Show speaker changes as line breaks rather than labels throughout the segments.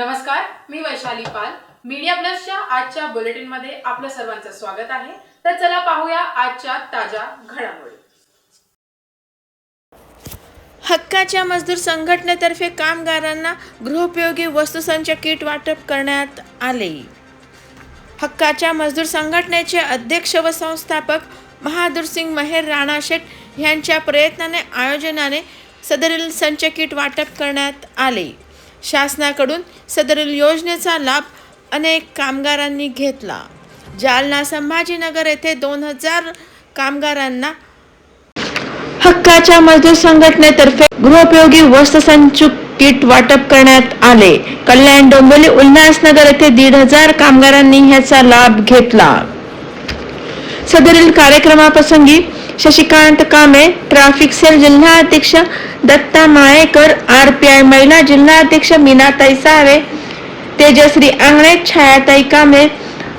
नमस्कार मी वैशाली पाल. मीडिया प्लसच्या आजच्या बुलेटिनमध्ये आपलं सर्वांचं स्वागत आहे. तर चला पाहूया आजच्या ताज्या घडामोडी.
हक्काच्या मजदूर संघटनेतर्फे कामगारांना गृहोपयोगी वस्तूसंच किट वाटप करण्यात आले. हक्काच्या मजदूर संघटनेचे अध्यक्ष व संस्थापक बहादूर सिंग महेर राणा शेठ यांच्या प्रयत्नाने आयोजनाने सदरील संच किट वाटप करण्यात आले. शासनाकडून सदरील योजनेचा लाभ अनेक कामगारांनी घेतला. जालना संभाजीनगर येथे दोन हजार कामगारांना हक्काच्या मजदूर संघटनेतर्फे गृहोपयोगी वस्तुसंच किट वाटप करण्यात आले. कल्याण डोंबिवली उल्हासनगर येथे दीड हजार कामगारांनी ह्याचा लाभ घेतला. सदरील कार्यक्रमाप्रसंगी शशिकांत कांबळे ट्रॅफिक सेल जिल्हाध्यक्ष Datta Malekar R P I महिला जिल्हाध्यक्ष मीनाताई सावे तेजश्री आंगणे छायाताई कांबळे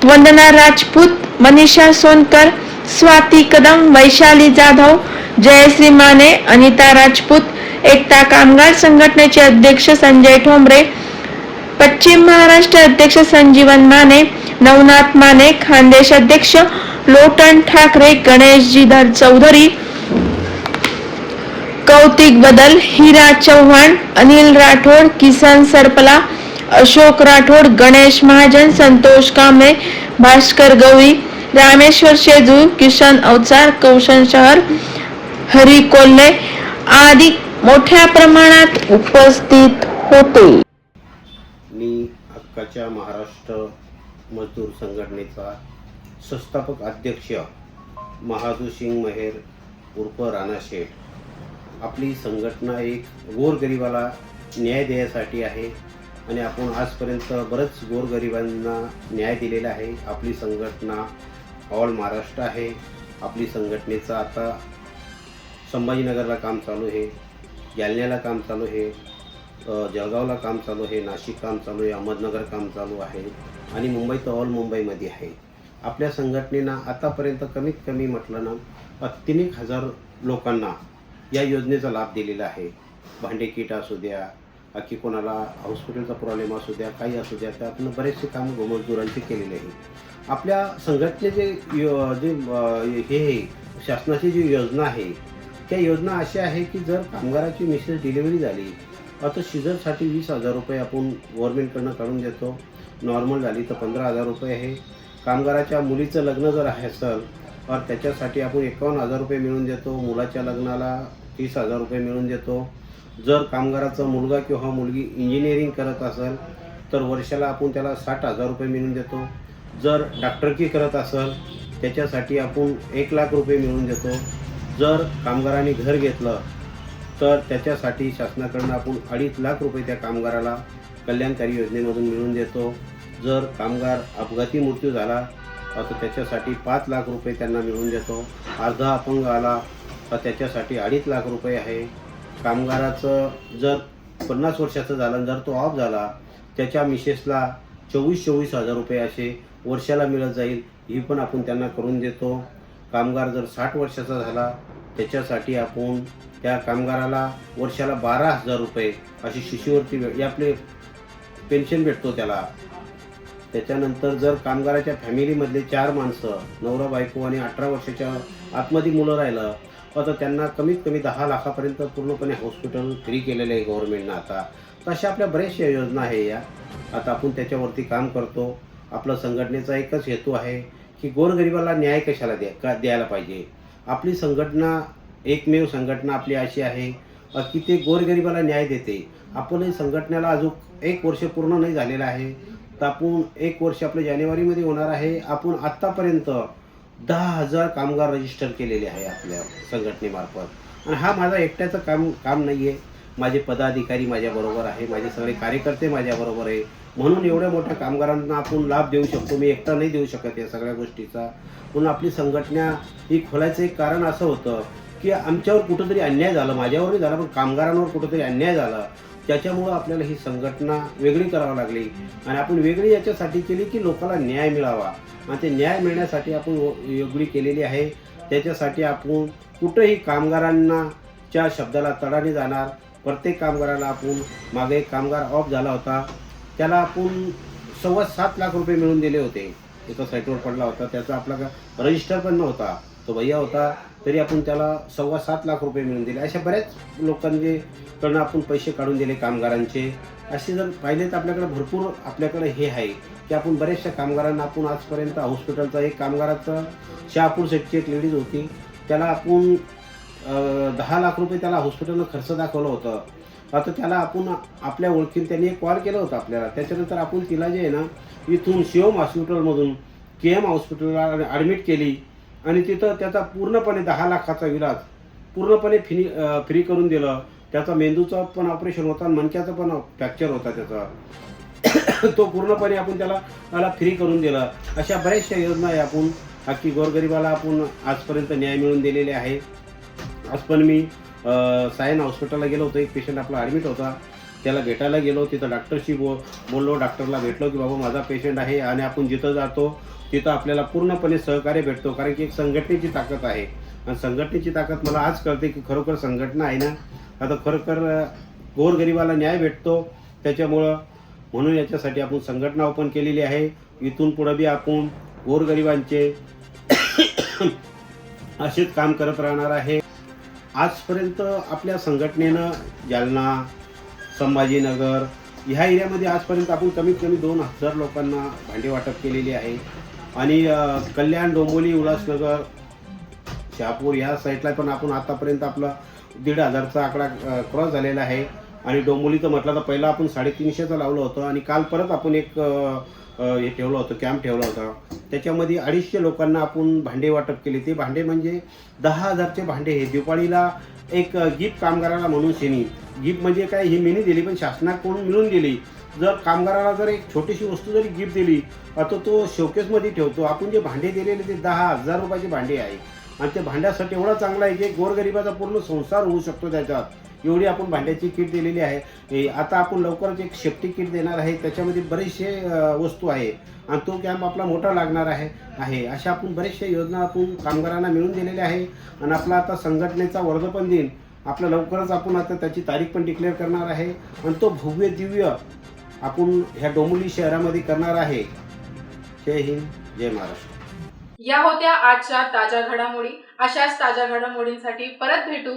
वंदना राजपूत मनीषा सोनकर स्वाती कदम वैशाली जाधव जयश्री माने अनिता राजपूत एकता कामगार संघटनेचे अध्यक्ष संजय ठोंबरे पश्चिम महाराष्ट्र अध्यक्ष संजीवन माने नवनाथ माने खानदेश अध्यक्ष लोटन ठाकरे गणेशजीधर चौधरी कौतिक बदल हिरा चव्हाण अनिल राठोड किसन सरपला अशोक राठोड गणेश महाजन संतोष कांबळे भास्कर गवळी रामेश्वर शेजू किशन अवचार कौशन शहर हरी कोल्हे आदी मोठ्या प्रमाणात उपस्थित होते.
मी हक्काच्या महाराष्ट्र मजदूर संघटनेचा संस्थापक अध्यक्ष महादू सिंग महेर उर्फ राणा शेठ. आपली संघटना एक गोरगरिबाला न्याय देण्यासाठी आहे आणि आपण आजपर्यंत बरंच गोरगरिबांना न्याय दिलेला आहे. आपली संघटना ऑल महाराष्ट्र आहे. आपली संघटनेचं आता संभाजीनगरला काम चालू आहे जालन्याला काम चालू आहे जळगावला काम चालू आहे नाशिक काम चालू आहे अहमदनगर काम चालू आहे आणि मुंबई तर ऑल मुंबईमध्ये आहे. आपल्या संघटनेनं आतापर्यंत कमीत कमी म्हटलं ना तीन एक हजार लोकांना या योजनेचा लाभ दिलेला आहे. भांडे किट असू द्या की कोणाला हॉस्पिटलचा प्रॉब्लेम असू द्या काही असू द्या त्यातनं बरेचसे कामं गोमजदुरांचे केलेले आहे. आपल्या संघटनेचे यो- जे हे आहे, शासनाची जी योजना आहे त्या योजना अशी आहे की जर कामगाराची मिसेस डिलिव्हरी झाली आता शिजरसाठी वीस हजार रुपये आपण गव्हर्मेंटकडनं काढून देतो. नॉर्मल झाली तर पंधरा हजार रुपये आहे. कामगाराच्या मुलीचं लग्न जर आहे असेल तर त्याच्यासाठी आपण एकावन्न हजार रुपये मिळून देतो मुलाच्या लग्नाला तीस हजार रुपये मिळून देतो. जर कामगाराचा मुलगा किंवा मुलगी इंजिनिअरिंग करत असेल तर वर्षाला आपण त्याला साठ हजार रुपये मिळून देतो. जर डॉक्टरकी करत असेल त्याच्यासाठी आपण एक लाख रुपये मिळून देतो. जर कामगाराने घर घेतलं तर त्याच्यासाठी शासनाकडनं आपण अडीच लाख रुपये त्या कामगाराला कल्याणकारी योजनेमधून मिळून देतो. जर कामगार अपघाती मृत्यू झाला तर त्याच्यासाठी पाच लाख रुपये त्यांना मिळवून देतो. अर्धा अपंग आला तर त्याच्यासाठी अडीच लाख रुपये आहे. कामगाराचं जर पन्नास वर्षाचं झालं आणि जर तो ऑफ झाला त्याच्या मिसेसला चोवीस चोवीस हजार रुपये असे वर्षाला मिळत जाईल ही पण आपण त्यांना करून देतो. कामगार जर साठ वर्षाचा झाला त्याच्यासाठी आपण त्या कामगाराला वर्षाला बारा हजार रुपये अशी शिष्यवृत्ती भेट हे आपले पेन्शन भेटतो त्याला. त्याच्यानंतर जर कामगाराच्या फॅमिलीमधले चार माणसं नवरा बायको आणि अठरा वर्षाच्या आतमध्ये मुलं राहिलं तर त्यांना कमीत कमी दहा लाखापर्यंत पूर्णपणे हॉस्पिटल फ्री केलेलं आहे गव्हर्नमेंटनं आता. तर अशा आपल्या बऱ्याचशा योजना आहे या. आता आपण त्याच्यावरती काम करतो. आपलं संघटनेचा एकच हेतू आहे की गोरगरिबाला न्याय कशाला द्या का द्यायला पाहिजे? आपली संघटना एकमेव संघटना आपली अशी आहे की ते गोरगरिबाला न्याय देते. आपणही संघटनेला अजून एक वर्ष पूर्ण नाही झालेलं आहे. तापून एक वर्ष आपलं जानेवारीमध्ये होणार आहे. आपण आत्तापर्यंत दहा हजार कामगार रजिस्टर केलेले आहे आपल्या संघटनेमार्फत. आणि हा माझा एकट्याचं काम काम नाही आहे माझे पदाधिकारी माझ्याबरोबर आहे. माझे सगळे कार्यकर्ते माझ्याबरोबर आहे. म्हणून एवढ्या मोठ्या कामगारांना आपण लाभ देऊ शकतो. मी एकटा नाही देऊ शकत या सगळ्या गोष्टीचा. म्हणून आपली संघटना ही खोलायचं एक कारण असं होतं की आमच्यावर कुठंतरी अन्याय झाला. माझ्यावरही झाला पण कामगारांवर कुठंतरी अन्याय झाला. त्याच्यामुळं आपल्याला ही संघटना वेगळी करावी लागली. आणि आपण वेगळी याच्यासाठी केली की लोकांना न्याय मिळावा. आणि ते न्याय मिळण्यासाठी आपण वेगळी केलेली आहे. त्याच्यासाठी आपण कुठंही कामगारांना च्या शब्दाला तडाने जाणार. प्रत्येक कामगाराला आपण मागे एक कामगार ऑफ झाला होता. त्याला आपण सव्वा सात लाख रुपये मिळून दिले होते. एका साईटवर पडला होता. त्याचा आपला का रजिस्टर पण नव्हता. तो भैया होता. तरी आपण त्याला सव्वा सात लाख रुपये मिळून दिले. अशा बऱ्याच लोकांचे कडनं आपण पैसे काढून दिले कामगारांचे. असे जर पाहिले तर आपल्याकडे भरपूर आपल्याकडे हे आहे की आपण बऱ्याचशा कामगारांना आपण आजपर्यंत हॉस्पिटलचा एक कामगाराचा शहापूर सेटची एक लेडीज होती. त्याला आपण दहा लाख रुपये त्याला हॉस्पिटलनं खर्च दाखवलं होतं. आता त्याला आपण आपल्या ओळखीने त्यांनी एक कॉल केला होता आपल्याला. त्याच्यानंतर आपण तिला जे आहे ना इथून शिवम हॉस्पिटलमधून के एम हॉस्पिटलला ॲडमिट केली. आणि तिथं त्याचा पूर्णपणे दहा लाखाचा इलाज पूर्णपणे फिनी फ्री करून दिलं. त्याचा मेंदूचं पण ऑपरेशन होता आणि मणक्याचं पण फ्रॅक्चर होता त्याचा. तो पूर्णपणे आपण त्याला त्याला फ्री करून दिला. अशा बऱ्याचशा योजना आहे आपण. अख्खी गोरगरिबाला आपण आजपर्यंत न्याय मिळून दिलेले आहे. आज पण मी सायन हॉस्पिटलला गेलो होतो. एक पेशंट आपला ॲडमिट होता. त्याला भेटायला गेलो तिथं डॉक्टरशी बो बोललो डॉक्टरला भेटलो की बाबा माझा पेशंट आहे आणि आपण जिथं जातो तिथं आपल्याला पूर्णपणे सहकार्य भेटतो. कारण की एक संघटनेची ताकद आहे. आणि संघटनेची ताकद मला आज कळते की खरोखर संघटना आहे ना? आता खरोखर गोरगरिबाला न्याय भेटतो. त्याच्यामुळं म्हणून याच्यासाठी आपण संघटना ओपन केलेली आहे. इथून पुढं बी आपण गोरगरिबांचे असेच काम करत राहणार आहे. आजपर्यंत आपल्या संघटनेनं जालना संभाजीनगर. ह्या एरियामध्ये आजपर्यंत आपण कमीत कमी दोन हजार लोकांना भांडी वाटप केलेली आहे. आणि कल्याण डोंबोली उल्हासनगर शहापूर ह्या साईडला पण आपण आतापर्यंत आपला दीड हजारचा आकडा क्रॉस झालेला आहे. आणि डोंबोलीचं म्हटलं तर पहिला आपण साडेतीनशेचं लावलं होतं आणि काल परत आपण एक हे ठेवलं होतं कॅम्प ठेवला होता. त्याच्यामध्ये अडीचशे लोकांना आपण भांडे वाटप केले ते. भांडे म्हणजे दहा हजारचे भांडे हे. दिवाळीला एक गिफ्ट कामगाराला म्हणून शेनी गिफ्ट म्हणजे काय ही मिनी दिली पण शासनाकडून मिळून दिली जर कामगाराला जर एक छोटीशी वस्तू जरी गिफ्ट दिली तर तो शोकेसमध्ये ठेवतो. आपण जे भांडे दिलेले ते दहा हजार रुपयाचे भांडे आहे. आणि ते भांड्यासाठी एवढा चांगला आहे की गोरगरिबाचा पूर्ण संसार होऊ शकतो त्याच्यात. एवढी आपण भांड्याची किट दिलेली आहे. आता आपण लवकरच एक शेफ्टी किट देणार आहे. त्याच्यामध्ये बरेचसे वस्तू आहे. आणि तो कॅम्प आपला मोठा लागणार आहे आहे. अशा आपण बरेचशा योजना आपण कामगारांना मिळून दिलेल्या आहे. आणि आपला आता संघटनेचा वर्धपन दिन आपला लवकरच आपण आता त्याची तारीख पण डिक्लेअर करणार आहे. आणि तो भव्य दिव्य आपण ह्या डोंबिवली शहरामध्ये करणार आहे. जय हिंद जय महाराष्ट्र.
या होत्या आजच्या ताज्या घडामोडी. अशाच ताज्या घडामोडींसाठी परत भेटू.